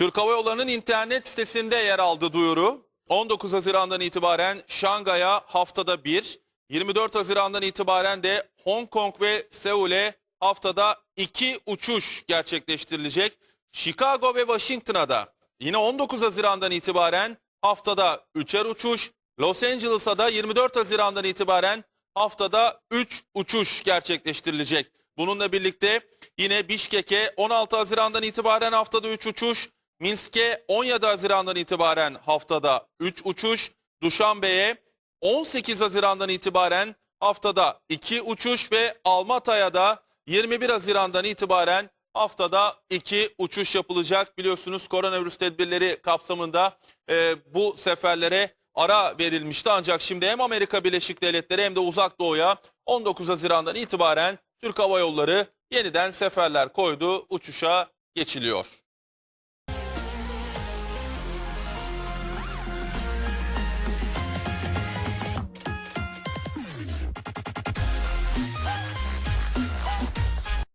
Türk Hava Yolları'nın internet sitesinde yer aldı duyuru. 19 Haziran'dan itibaren Şangay'a haftada bir, 24 Haziran'dan itibaren de Hong Kong ve Seul'e haftada iki uçuş gerçekleştirilecek. Chicago ve Washington'a da yine 19 Haziran'dan itibaren haftada üçer uçuş, Los Angeles'a da 24 Haziran'dan itibaren haftada 3 uçuş gerçekleştirilecek. Bununla birlikte yine Bişkek'e 16 Haziran'dan itibaren haftada 3 uçuş, Minsk'e 17 Haziran'dan itibaren haftada 3 uçuş, Duşanbe'ye 18 Haziran'dan itibaren haftada 2 uçuş ve Almata'ya da 21 Haziran'dan itibaren haftada 2 uçuş yapılacak. Biliyorsunuz koronavirüs tedbirleri kapsamında e, bu seferlere ara verilmişti. Ancak şimdi hem Amerika Birleşik Devletleri hem de Uzak Doğu'ya 19 Haziran'dan itibaren Türk Hava Yolları yeniden seferler koydu. Uçuşa geçiliyor.